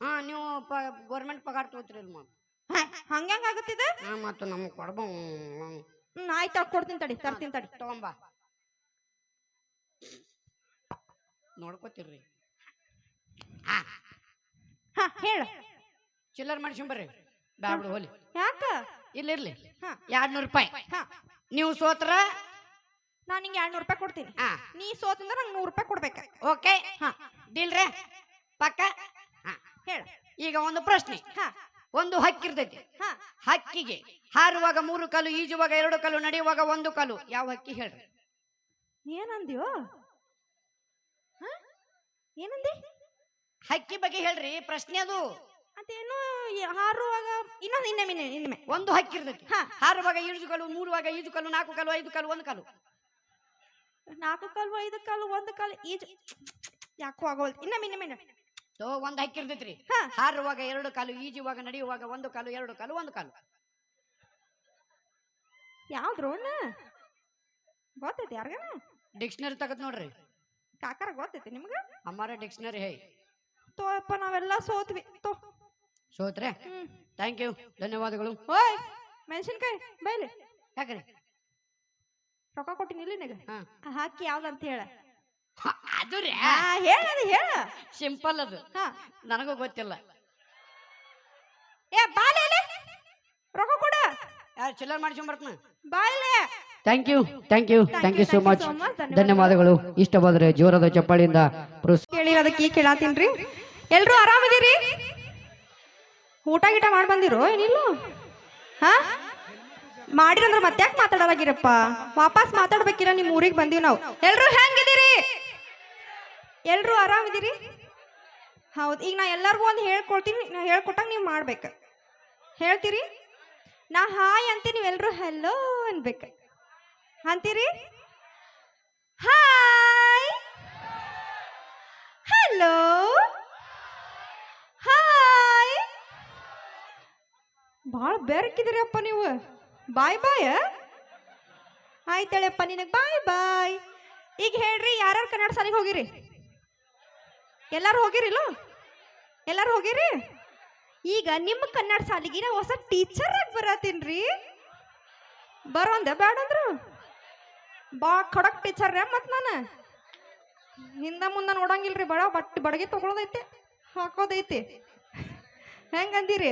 [SPEAKER 2] ಹಾ
[SPEAKER 1] ನೀವು ಗೌರ್ಮೆಂಟ್ ಪಗಾರ ತಗೋತೀರಿ ಮಾ
[SPEAKER 2] ಹಂಗ ಆಗತ್ತಿದ?
[SPEAKER 1] ಹಾ ಮತ್ತು ನಮಗೆ ಕೊಡ್ಬ
[SPEAKER 2] ಹ್ಮ್ ಆಯ್ತು ಕೊಡ್ತೀನಿ ತಡಿ ತರ್ತೀನಿ ತಡಿ.
[SPEAKER 1] ತಗೊಂಬ. ನೋಡ್ಕೋತೀರ್ರಿ. ಹಾ
[SPEAKER 2] ಹಾ ಹೇಳ.
[SPEAKER 1] ಚಿಲ್ಲರ್ ಮಾಡ್ಸ್ಕೊಂಬರ್ರಿ. ಬ್ಯಾಬ್ಡು ಹೋಲಿ.
[SPEAKER 2] ಯಾಕ?
[SPEAKER 1] ಇಲ್ಲ ಇರ್ಲಿ.
[SPEAKER 2] ಹಾ.
[SPEAKER 1] ಎರಡ್ ನೂರು ರೂಪಾಯಿ.
[SPEAKER 2] ಹಾ.
[SPEAKER 1] ನೀವು ಸೋತ್ರ.
[SPEAKER 2] ನಾನು ನಿಂಗೆ ಎರಡ್ ನೂರು ರೂಪಾಯಿ ಕೊಡ್ತೀನಿ.
[SPEAKER 1] ಹಾ.
[SPEAKER 2] ನೀ ಸೋತಂದ್ರೆ ನಂಗೆ ನೂರು ರೂಪಾಯಿ ಕೊಡ್ಬೇಕ.
[SPEAKER 1] ಓಕೆ.
[SPEAKER 2] ಹಾ.
[SPEAKER 1] ಡೀಲ್ ರೇ ಪಕ್ಕ.
[SPEAKER 2] ಹೇಳ.
[SPEAKER 1] ಈಗ ಒಂದು ಪ್ರಶ್ನೆ.
[SPEAKER 2] ಹಾ.
[SPEAKER 1] ಒಂದು ಹಕ್ಕಿರ್ತೈತಿ.
[SPEAKER 2] ಹಾ.
[SPEAKER 1] ಹಕ್ಕಿಗೆ ಹಾರುವಾಗ ಮೂರು ಕಲ್ಲು ಈಜುವಾಗ ಎರಡು ಕಲ್ಲು ನಡೆಯುವಾಗ ಒಂದು ಕಲ್ಲು. ಯಾವ ಹಕ್ಕಿ ಹೇಳ್ರಿ?
[SPEAKER 2] ಏನಂದ್ಯೋ? ಹಾ? ಏನಂದಿ?
[SPEAKER 1] ಹಕ್ಕಿ ಬಗ್ಗೆ ಹೇಳ್ರಿ ಪ್ರಶ್ನೆ ಅದು.
[SPEAKER 2] ಅದೇನು ಹಾರುವಾಗ ಇನ್ನೊಂದು ಇನ್ನೊಮ್ಮೆ ಇನ್ನೊಮ್ಮೆ
[SPEAKER 1] ಒಂದು ಹಕ್ಕಿ ಇರ್ತೈತಿ.
[SPEAKER 2] ಹಾ.
[SPEAKER 1] ಹಾರುವಾಗ ಈಜು ಕಾಲು ಮೂರುವಾಗ ಈಜು ಕಲ್ಲು ನಾಲ್ಕು ಕಲ್ಲು ಐದು ಕಲ್ಲು ಒಂದು ಕಲ್ಲು.
[SPEAKER 2] ನಾಲ್ಕು ಕಲ್ಲು ಐದು ಕಲ್ಲು ಒಂದು ಕಲ್ಲು ಈಜು. ಯಾಕೋ ಆಗೋಲ್ದು. ಇನ್ನೊಮ್ಮೆ ಇನ್ನೊಮ್ಮೆ.
[SPEAKER 1] ಒಂದು
[SPEAKER 2] ಹಾಕಿರ್ತೈತ್ರಿ.
[SPEAKER 1] ಹಾರುವಾಗ ಎರಡು ಕಾಲು ಈಜುವಾಗ ನಡೆಯುವಾಗ ಒಂದು ಕಾಲು ಎರಡು ಕಾಲು ಒಂದು ಕಾಲು.
[SPEAKER 2] ಯಾವ ದ್ರೋಣ ಗೊತ್ತೈತಿ ಯಾರ್ಗನ?
[SPEAKER 1] ಡಿಕ್ಷನರಿ ತಗದ್ ನೋಡ್ರಿ.
[SPEAKER 2] ಕಾಕಾರ ಗೊತ್ತೈತಿ ನಿಮ್ಗ?
[SPEAKER 1] ಅಮ್ಮಾರ ಡಿಕ್ಷನರಿ ಹೇ.
[SPEAKER 2] ತೋಪ್ಪ ನಾವೆಲ್ಲ ಸೋತ್ವಿ. ತೋ.
[SPEAKER 1] ಸೋತ್ರೆ? ಥ್ಯಾಂಕ್ ಯು ಧನ್ಯವಾದಗಳು.
[SPEAKER 2] ಓಯ್ ಮೆಣಸಿನ್ಕಾಯಿ ಬೈಲಿ.
[SPEAKER 1] ಯಾಕ್ರಿ?
[SPEAKER 2] ರೊಕ್ಕ ಕೊಟ್ಟಿನಿ ಇಲ್ಲಿ
[SPEAKER 1] ನಿಗ
[SPEAKER 2] ಹಾಕಿ ಯಾವ್ದಂತ ಹೇಳ.
[SPEAKER 1] ಅದು ರೀ.
[SPEAKER 2] ಹೇಳ
[SPEAKER 1] ಸಿಂಪಲ್ ಅದು.
[SPEAKER 2] ಹಾ.
[SPEAKER 1] ನನಗೂ ಗೊತ್ತಿಲ್ಲ.
[SPEAKER 2] ಏ ಬಾಲೆ ರೊಕ್ಕ ಕೊಡ.
[SPEAKER 1] ಯಾರು ಚಿಲ್ಲರ್ ಮಾಡ್ಸ್ಕೊಂಡ್
[SPEAKER 2] ಬಾಲೆ
[SPEAKER 1] thank you thank you thank you so much
[SPEAKER 2] ಧನ್ಯವಾದ
[SPEAKER 1] ಧನ್ಯವಾದಗಳು. ಇಷ್ಟವಾದರೆ ಜೋರದ ಚಪ್ಪಾಳಿಯಿಂದ
[SPEAKER 2] ಕೇಳಿ ಅದಕ್ಕೆ ಈ ಕೇಳಾತೀನ್ರಿ. ಎಲ್ರು ಆರಾಮದಿರಿ? ಊಟ ಗೀಟ ಮಾಡಿ ಬಂದಿರೋ? ಏನಿಲ್ಲ? ಹಾ? ಮಾಡಿರಂದ್ರೆ ಮತ್ತೆ ಯಾಕೆ ಮಾತಾಡೋದಾಗಿರಪ್ಪ ವಾಪಸ್ ಮಾತಾಡ್ಬೇಕಿರ ನಿಮ್ಮ ಊರಿಗೆ ಬಂದೀವಿ ನಾವು. ಎಲ್ರು ಹೆಂಗಿದ್ದೀರಿ? ಎಲ್ರು ಆರಾಮಿದ್ದೀರಿ? ಹೌದು, ಈಗ ನಾ ಎಲ್ಲರಿಗೂ ಒಂದು ಹೇಳ್ಕೊಡ್ತೀನಿ, ನಾ ಹೇಳ್ಕೊಟ್ಟಂಗೆ ನೀವು ಮಾಡ್ಬೇಕು. ಹೇಳ್ತೀರಿ? ನಾ ಹಾಯ್ ಅಂತೀನಿ ನೀವೆಲ್ಲರೂ ಹಲೋ ಅನ್ಬೇಕು. ಅಂತೀರಿ? ಹಾಯ್! Hello hi! ಭಾಳ ಬೆರಕಿದಿರಪ್ಪ ನೀವು. ಬಾಯ್ ಬಾಯ್ ಆಯ್ತಳಪ್ಪ ನಿನಗೆ ಬಾಯ್ ಬಾಯ್ ಈಗ ಹೇಳ್ರಿ, ಯಾರ್ಯಾರು ಕನ್ನಡ ಸಾಲಿಗೆ ಹೋಗಿರಿ? ಎಲ್ಲಾರು ಹೋಗಿರಿಲ್ಲ? ಎಲ್ಲರೂ ಹೋಗಿರಿ? ಈಗ ನಿಮ್ಮ ಕನ್ನಡ ಶಾಲೆಗೆ ನಾ ಹೊಸ ಟೀಚರ್ ಆಗಿ ಬರತ್ತೀನ್ರಿ. ಬರೋಂದೆ ಬೇಡಂದ್ರು ಬಾ, ಖಡಕ್ ಟೀಚರ್ ಮತ್ ನಾನು. ಹಿಂದೆ ಮುಂದೆ ನೋಡಂಗಿಲ್ರಿ, ಬಡ ಬಟ್ ಬಡಗಿ ತೊಗೊಳೋದೈತಿ, ಹಾಕೋದೈತಿ. ಹೆಂಗಂದಿರಿ?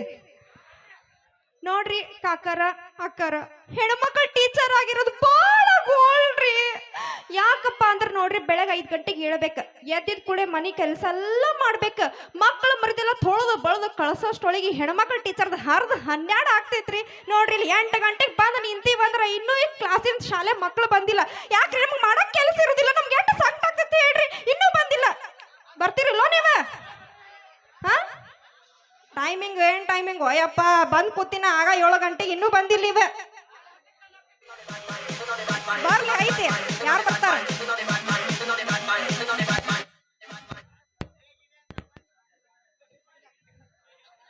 [SPEAKER 2] ನೋಡ್ರಿ, ಕಾಕರ, ಅಕ್ಕರ, ಹೆಣ್ಮಕ್ಳು ಟೀಚರ್ ಆಗಿರೋದು ಬಹಳ ಗೋಲ್ಡ್ರಿ ಯಾಕಪ್ಪ ಅಂದ್ರೆ ನೋಡ್ರಿ ಬೆಳಗ್ಗೆ ಐದು ಗಂಟೆಗೆ ಏಳ್ಬೇಕು, ಎದ್ದಿದ್ ಕೂಡ ಮನೆ ಕೆಲಸ ಎಲ್ಲ ಮಾಡ್ಬೇಕು. ಮಕ್ಕಳ ಮರಿದೆಲ್ಲ ತೊಳೆದು ಬಳದು ಕಳಸೋಷ್ಟೊಳಗೆ ಹೆಣ್ಮಕ್ಳು ಟೀಚರ್ದು ಹರ್ದು ಹನ್ನೆರಡು ಆಗ್ತೈತ್ರಿ. ನೋಡ್ರಿ ಇಲ್ಲಿ ಎಂಟು ಗಂಟೆಗೆ ಬಂದು ನಿಂತೀವಿ ಅಂದ್ರೆ ಇನ್ನೂ ಈ ಕ್ಲಾಸಿನ ಶಾಲೆ ಮಕ್ಕಳು ಬಂದಿಲ್ಲ. ಯಾಕ್ರಿ ನಮ್ಗೆ ಮಾಡೋಕೆ ಕೆಲಸ ಇರೋದಿಲ್ಲ, ನಮ್ಗೆ ಎಷ್ಟು ಸಾಕಾಗ್ತೈತಿ ಹೇಳ್ರಿ, ಇನ್ನೂ ಬಂದಿಲ್ಲ. ಬರ್ತೀರಲ್ಲೋ ನೀವ? ಹಾ? ಟೈಮಿಂಗ್ ಏನು ಟೈಮಿಂಗ್? ಓಯಪ್ಪ, ಬಂದು ಕೂತಿನ ಆಗ ಏಳು ಗಂಟೆಗೆ ಇನ್ನೂ ಬಂದಿಲ್ಲ ಇವೆ ಬರ್ಲಿ, ಐತೆ. ಯಾರು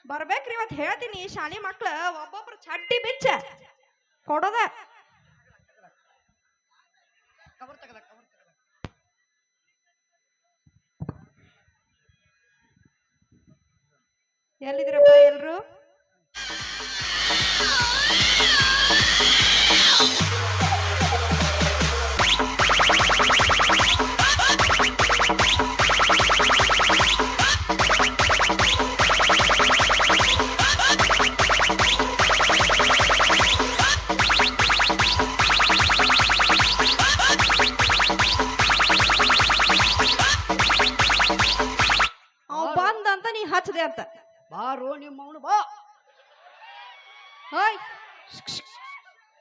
[SPEAKER 2] ಬರ್ಬೇಕ್ರಿ ಇವತ್ ಹೇಳ್ತೀನಿ ಶಾಲಿ ಮಕ್ಳು ಒಬ್ಬೊಬ್ರು ಚಡ್ಡಿ ಬಿಚ್ಚ. ಕೊಡೋದ. ಎಲ್ಲಿದ್ರಪ್ಪ ಎಲ್ರು?
[SPEAKER 1] ಬಾರೋ ನಿಮ್ಮ ಅವನು ಬಾ.
[SPEAKER 2] ಹೋಯ್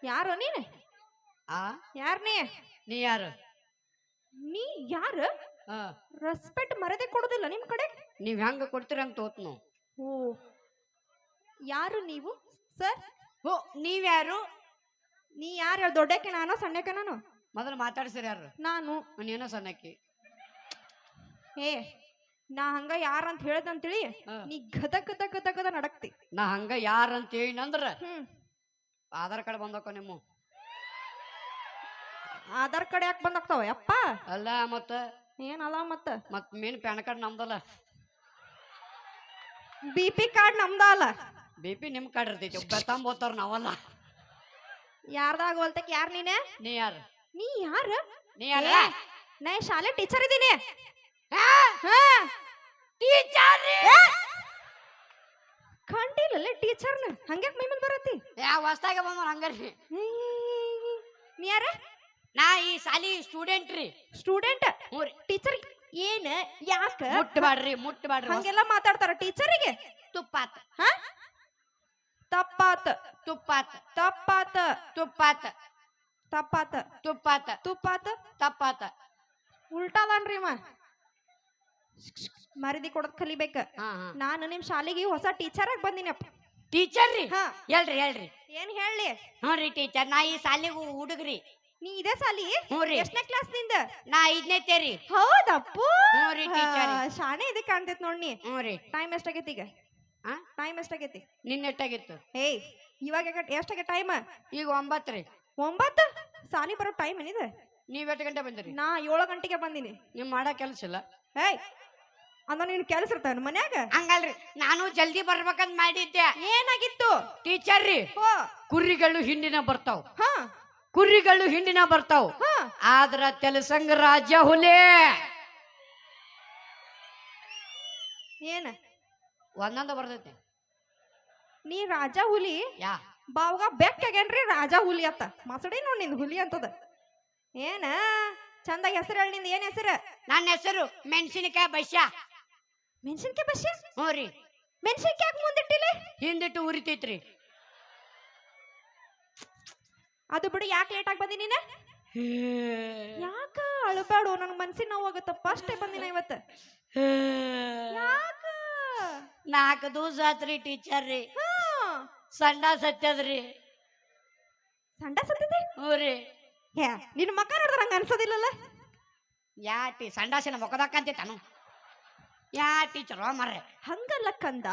[SPEAKER 2] ಯಾರು ನೀನು?
[SPEAKER 1] ಆ?
[SPEAKER 2] ಯಾರು ನೀ?
[SPEAKER 1] ನೀ ಯಾರು?
[SPEAKER 2] ನೀ ಯಾರು? ರೆಸ್ಪೆಕ್ಟ್ ಮರದೆ ಕೊಡೋದಿಲ್ಲ ನಿಮ್ಮ ಕಡೆ?
[SPEAKER 1] ನೀವು ಹೆಂಗ ಕೊಡ್ತೀರ ಅಂತ ತೋತ್ ನಾವು
[SPEAKER 2] ಓ. ಯಾರು ನೀವು ಸರ್?
[SPEAKER 1] ಓ ನೀವ್ಯಾರು
[SPEAKER 2] ನೀ ಯಾರು ಹೇಳಿ ದೊಡ್ಡಕ್ಕೆ ನಾನು ಸಣ್ಣಕ್ಕೆ ನಾನು?
[SPEAKER 1] ಮೊದಲು ಮಾತಾಡ್ಸಿರ ಯಾರು?
[SPEAKER 2] ನಾನು.
[SPEAKER 1] ನೀನೋ ಸಣ್ಣಕ್ಕೆ.
[SPEAKER 2] ಏ ನಾ ಹಂಗ ಯಾರ ಅಂತ ಹೇಳ್ದಂತೇಳಿ
[SPEAKER 1] ಹಾ.
[SPEAKER 2] ನೀ ಗದ ಗದ ಗದ ಗದ ನಡಕ್ತಿ.
[SPEAKER 1] ನಾ ಹಂಗ ಯಾರಂತ ಹೇಳಿನಂದ್ರ
[SPEAKER 2] ಹ್ಮ್.
[SPEAKER 1] ಆಧಾರ್ ಕಾರ್ಡ್ ಬಂದಕ್ಕ ನಿಮ್ಮ.
[SPEAKER 2] ಆಧಾರ್ ಕಾರ್ಡ್ ಯಾಕೆ ಬಂದಾಗ್ತಾವ ಯಪ್ಪ?
[SPEAKER 1] ಅಲ್ಲ ಮತ್ತ?
[SPEAKER 2] ಏನಲ್ಲ ಮತ್ತ?
[SPEAKER 1] ಮತ್ ಮೇನ್ ಪ್ಯಾನ್ ಕಾರ್ಡ್ ನಮ್ದಲ್ಲ.
[SPEAKER 2] ಬಿ ಪಿ ಕಾರ್ಡ್ ನಮ್ದ ಅಲ್ಲ
[SPEAKER 1] ಬಿ ಪಿ ನಿಮ್ ಕಾರ್ಡ್ ಇರ್ತೈತಿ ಬೆತ್ತಂಬೋತಾರ ನಾವಲ್ಲ.
[SPEAKER 2] ಯಾರ್ದಾಗ ಹೊಲ್ತಕ್ ಯಾರ್ ನೀನೆ?
[SPEAKER 1] ನೀ ಯಾರು?
[SPEAKER 2] ನೀ ಯಾರ?
[SPEAKER 1] ನೀ
[SPEAKER 2] ಅಲ್ಲ ನಾ ಶಾಲೆ ಟೀಚರ್ ಇದೀನಿ. ಹಾ
[SPEAKER 1] ಟೀಚರ್!
[SPEAKER 2] ಕಂಡಿಲ್ಲಲ್ಲ ಟೀಚರ್ನ. ಹಂಗ್ಯಾಕ್ ಮೈ ಬರುತ್ತೆ? ಬರತ್ತಿ
[SPEAKER 1] ಯಾವ ಹೊಸ್ದಾಗ ಬಂದ್ರ ಹಂಗಾರಿ.
[SPEAKER 2] ನೀ ಯಾರ?
[SPEAKER 1] ನಾ ಈ ಸಾಲಿ ಸ್ಟೂಡೆಂಟ್ ರೀ.
[SPEAKER 2] ಸ್ಟೂಡೆಂಟ್? ಟೀಚರ್ ಏನ್ ಯಾಕ?
[SPEAKER 1] ಮುಟ್ಬಾಡ್ರಿ ಮುಟ್ಟಬ್ಯಾಡ್ರಿ
[SPEAKER 2] ಹಂಗೆಲ್ಲ ಮಾತಾಡ್ತಾರ ಟೀಚರಿಗೆ?
[SPEAKER 1] ತುಪ್ಪಾತ್.
[SPEAKER 2] ಹಾ? ತಪ್ಪಾತ.
[SPEAKER 1] ತುಪ್ಪಾತ್.
[SPEAKER 2] ತಪ್ಪಾತ.
[SPEAKER 1] ತುಪ್ಪಾತ್.
[SPEAKER 2] ತಪ್ಪಾತ.
[SPEAKER 1] ತುಪ್ಪಾತ್.
[SPEAKER 2] ತುಪ್ಪಾತ.
[SPEAKER 1] ತಪ್ಪಾತ.
[SPEAKER 2] ಉಲ್ಟಾದನ್ರಿ ಇವ. ಮರದಿ ಕೊಡೋದ್ ಕಲಿಬೇಕ.
[SPEAKER 1] ಹಾ ಹಾ.
[SPEAKER 2] ನಾನು ನಿಮ್ ಶಾಲೆಗೆ ಹೊಸ ಟೀಚರ್ ಆಗಿ ಬಂದಿನಪ್ಪ
[SPEAKER 1] ಟೀಚರ್ ರೀ?
[SPEAKER 2] ಹಾ.
[SPEAKER 1] ಹೇಳ್ರಿ ಹೇಳ್ರಿ.
[SPEAKER 2] ಏನ್ ಹೇಳಿ
[SPEAKER 1] ಹ್ಞೂ ರೀ ಟೀಚರ್ ನಾ ಈ ಶಾಲೆಗೆ ಹುಡುಗ್ರಿ.
[SPEAKER 2] ನೀ ಇದೇ ಸಾಲಿ
[SPEAKER 1] ಹ್ಞೂ ರೀ.
[SPEAKER 2] ಎಷ್ಟನೇ ಕ್ಲಾಸ್ನಿಂದ?
[SPEAKER 1] ನಾ ಐದನೇ ತೇರಿ.
[SPEAKER 2] ಹೌದಪ್ಪು?
[SPEAKER 1] ಹ್ಞೂ ರೀ ಟೀಚರ್
[SPEAKER 2] ಹಾ, ಶಾನೆ ಇದಕ್ಕೆ ಕಾಣ್ತೈತ್ ನೋಡ್ನಿ
[SPEAKER 1] ಹ್ಞೂ ರೀ.
[SPEAKER 2] ಟೈಮ್ ಎಷ್ಟಾಗೈತಿ ಈಗ?
[SPEAKER 1] ಆ?
[SPEAKER 2] ಟೈಮ್ ಎಷ್ಟಾಗೈತಿ?
[SPEAKER 1] ನಿನ್ನೆ ಎಷ್ಟಾಗಿತ್ತು?
[SPEAKER 2] ಏಯ್ ಇವಾಗ ಎಷ್ಟಾಗ ಟೈಮ್
[SPEAKER 1] ಈಗ ಒಂಬತ್ತು ರೀ.
[SPEAKER 2] ಒಂಬತ್ತು? ಸಾಲಿ ಬರೋ ಟೈಮ್ ಏನಿದೆ?
[SPEAKER 1] ನೀವ್ ಎಷ್ಟು ಗಂಟೆ ಬಂದಿರಿ?
[SPEAKER 2] ನಾ ಏಳು ಗಂಟೆಗೆ ಬಂದಿನಿ.
[SPEAKER 1] ನಿಮ್ ಮಾಡೋ ಕೆಲಸ ಇಲ್ಲ.
[SPEAKER 2] ಹೇ ಅಂದ ನೀನ್ ಕೆಲಸ ಇರ್ತಾವ ಮನ್ಯಾಗ?
[SPEAKER 1] ಹಂಗಲ್ರಿ ನಾನು ಜಲ್ದಿ ಬರ್ಬೇಕಂತ ಮಾಡಿದ್ದೆ.
[SPEAKER 2] ಏನಾಗಿತ್ತು?
[SPEAKER 1] ಟೀಚರ್ ರೀ
[SPEAKER 2] ಓ
[SPEAKER 1] ಕುರಿಗಳು ಹಿಂಡಿನ ಬರ್ತಾವ್.
[SPEAKER 2] ಹಾ.
[SPEAKER 1] ಕುರಿಗಳು ಹಿಂಡಿನ ಬರ್ತಾವ್.
[SPEAKER 2] ಹಾ.
[SPEAKER 1] ಆದ್ರ ತೆಲಸಂಗ ರಾಜ ಹುಲಿ.
[SPEAKER 2] ಏನ?
[SPEAKER 1] ಒಂದೊಂದು ಬರ್ತೈತಿ.
[SPEAKER 2] ನೀ ರಾಜ ಹುಲಿ?
[SPEAKER 1] ಯಾ.
[SPEAKER 2] ಬಾವಾಗ ಬೆಕ್ಕಾಗೇನ್ರಿ ರಾಜ ಹುಲಿ ಅತ್ತ. ಮಸಡಿ ನೋಡ್ನಿಂದ ಹುಲಿ ಅಂತದ. ಏನ? ಚಂದಾಗಿ ಹೆಸರು ಹೇಳಿ ನಿಂದ ಏನ್ ಹೆಸರು?
[SPEAKER 1] ನನ್ನ ಹೆಸರು ಮೆಣಸಿನಕಾಯಿ ಬಸ್ಯ.
[SPEAKER 2] ಮೆಣಸಿನ್ಕಾಯಿ ಬಸ್ಯ?
[SPEAKER 1] ಹ್ಞೂ ರೀ.
[SPEAKER 2] ಮೆಣಸಿನ್ಕಾಯಿ ಯಾಕೆ ಮುಂದಿಟ್ಟಿಲ್ಲ?
[SPEAKER 1] ಹಿಂದಿಟ್ಟು ಉರಿತೈತ್ರಿ.
[SPEAKER 2] ಅದು ಬಿಡು ಯಾಕೆ ಲೇಟ್ ಆಗಿ ಬಂದಿ ನೀನು? ಯಾಕ ಅಳಬೇಡು ನನ್ ಮನ್ಸಿನ ಹೋಗುತ್ತೆ ಫಸ್ಟ್ ಬಂದಿನ ಇವತ್ತ. ಯಾಕ?
[SPEAKER 1] ನಾಲ್ಕು ದಿವಸ ಆತ್ರಿ ಟೀಚರ್ ರೀ.
[SPEAKER 2] ಸಂಡಾ
[SPEAKER 1] ಸಂಡ ಸತ್ಯದ್ರಿ.
[SPEAKER 2] ಸಂಡ ಸತ್ತಿದೆ
[SPEAKER 1] ಹ್ಞೂ ರೀ.
[SPEAKER 2] ಹೇ ನಿನ್ನ ಮಕ್ಕ ನೋಡಿದ್ರೆ ಹಂಗ ಅನ್ಸೋದಿಲ್ಲಲ್ಲ?
[SPEAKER 1] ಯಾ ಟೀ ಸಂಡಾಸಿನ ಮುಖದಕ್ಕಂತೆ ತಾನು ಯಾ ಟೀಚರ್ ಮರ್ರೆ.
[SPEAKER 2] ಹಂಗಲ್ಲ ಕಂದ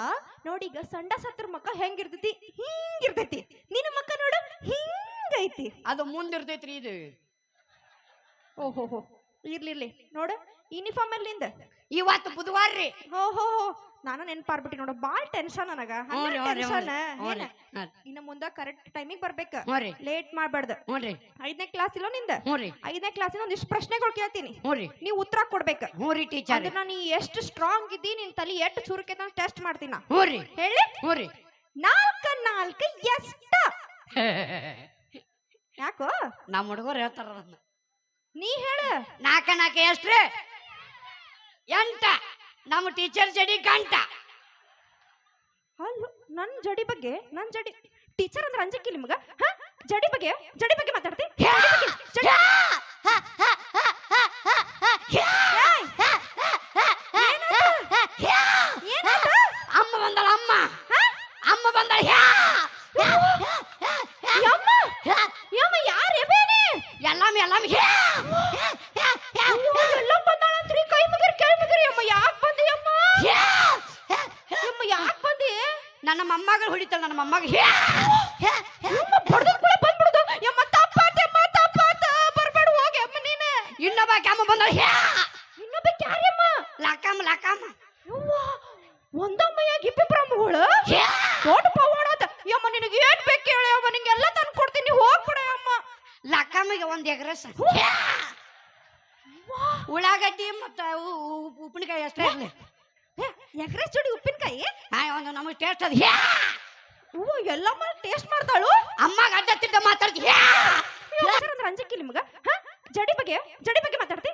[SPEAKER 2] ನೋಡೀಗ ಸಂಡ ಸತ್ರ ಮಕ್ಕ ಹೆಂಗಿರ್ತೈತಿ ಹಿಂಗಿರ್ತೈತಿ. ನಿನ್ನ ಮಕ್ಕ ನೋಡು ಹಿಂಗೈತಿ.
[SPEAKER 1] ಅದು ಮುಂದಿರ್ತೈತ್ರಿ ಇದು.
[SPEAKER 2] ಓಹೋ ಇರ್ಲಿ ನೋಡ ಯೂನಿಫಾರ್ಮ್ ಎಲ್ಲಿಂದ
[SPEAKER 1] ಇವತ್ತು ಬುಧವಾರ ರೀ.
[SPEAKER 2] ಹೋ ಹೋ ಹೋ. ನಾನು ನೆನ್ಪಾರ್ಬಿಟ್ಟಿ ನೋಡು ಬಾಳ್ ಟೆನ್ಷನ್ ನನಗ.
[SPEAKER 1] ಹಂಗ
[SPEAKER 2] ಟೆನ್ಷನ್ ಇನ್ನ ಮುಂದ ಕರೆಕ್ಟ್ ಟೈಮಿಗೆ ಬರ್ಬೇಕ. ಲೇಟ್ ಮಾಡ್ಬಾರ್ದು. ಐದನೇ ಕ್ಲಾಸ್ ಇಲ್ಲೋ ನಿಂದ? ಐದನೇ ಕ್ಲಾಸಿನ ಒಂದಿಷ್ಟು ಪ್ರಶ್ನೆಗಳು ಕೇಳ್ತೀನಿ. ನೀವು ಉತ್ತರ ಕೊಡ್ಬೇಕು.
[SPEAKER 1] ಟೀಚರ್.
[SPEAKER 2] ಅದನ್ನ ನೀ ಎಷ್ಟು ಸ್ಟ್ರಾಂಗ್ ಇದ್ದಿ ನಿನ್ ತಲೆ ಎಷ್ಟು ಚುರುಕೈತ ಟೆಸ್ಟ್ ಮಾಡ್ತೀನ.
[SPEAKER 1] ಹೋರಿ
[SPEAKER 2] ಹೇಳಿ?
[SPEAKER 1] ನಾಲ್ಕ
[SPEAKER 2] ನಾಲ್ಕ ನಾಲ್ಕು ಎಷ್ಟ? ಯಾಕೋ?
[SPEAKER 1] ನಮ್ಮ ಹುಡುಗರು ಹೇಳ್ತಾರ
[SPEAKER 2] ನೀ ಹೇಳ.
[SPEAKER 1] ನಾಕ ನಾಕ ಎಷ್ಟ್ರಿ? ಎಂಟ. ನಮ್ಮ ಟೀಚರ್ ಜಡಿ ಗಂಟ.
[SPEAKER 2] ಅಲ್ಲ ನನ್ ಜಡಿ ಬಗ್ಗೆ ನನ್ನ ಜಡಿ ಟೀಚರ್ ಅಂದ್ರೆ ಅಂಜಿಕ್ಕಿ ನಿಮ್ಗ? ಹಾ? ಜಡಿ ಬಗ್ಗೆ ಜಡಿ ಬಗ್ಗೆ ಮಾತಾಡ್ತಿ
[SPEAKER 1] ನಮಗೆ ಒಂದು ಎಗ್ರೆಸ್. ಉಳ್ಳಾಗಡ್ಡಿ ಮತ್ತು ಉಪ್ಪಿನಕಾಯಿ ಅಷ್ಟೇ ಇರಲಿ.
[SPEAKER 2] ಎಗ್ರೆಸ್ ಚುಡಿ ಉಪ್ಪಿನಕಾಯಿ?
[SPEAKER 1] ಹಾಂ ಒಂದು ನಮಗೆ ಟೇಸ್ಟ್ ಅದು.
[SPEAKER 2] ಹೂವು ಎಲ್ಲ ಮಾಡಿ ಟೇಸ್ಟ್ ಮಾಡ್ತಾಳು?
[SPEAKER 1] ಅಮ್ಮಗೆ ಅಡ್ಡ ತಿಡ್ಡ ಮಾತಾಡ್ತಿ.
[SPEAKER 2] ಅಂಜಕ್ಕಿ ನಿಮ್ಗೆ ಜಡಿ ಬಗ್ಗೆ ಜಡಿ ಬಗ್ಗೆ ಮಾತಾಡ್ತಿ.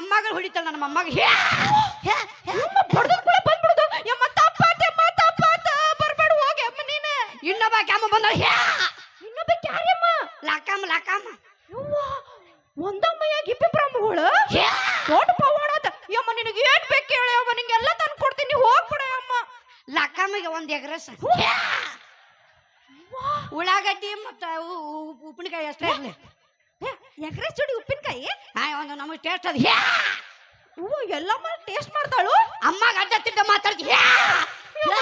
[SPEAKER 1] ಮೊಮ್ಮಗಳು ಹೊಡಿತಾಳೆ ನನ್ನ ಮೊಮ್ಮಗ ಹೇ ಹೇ says, Yeah!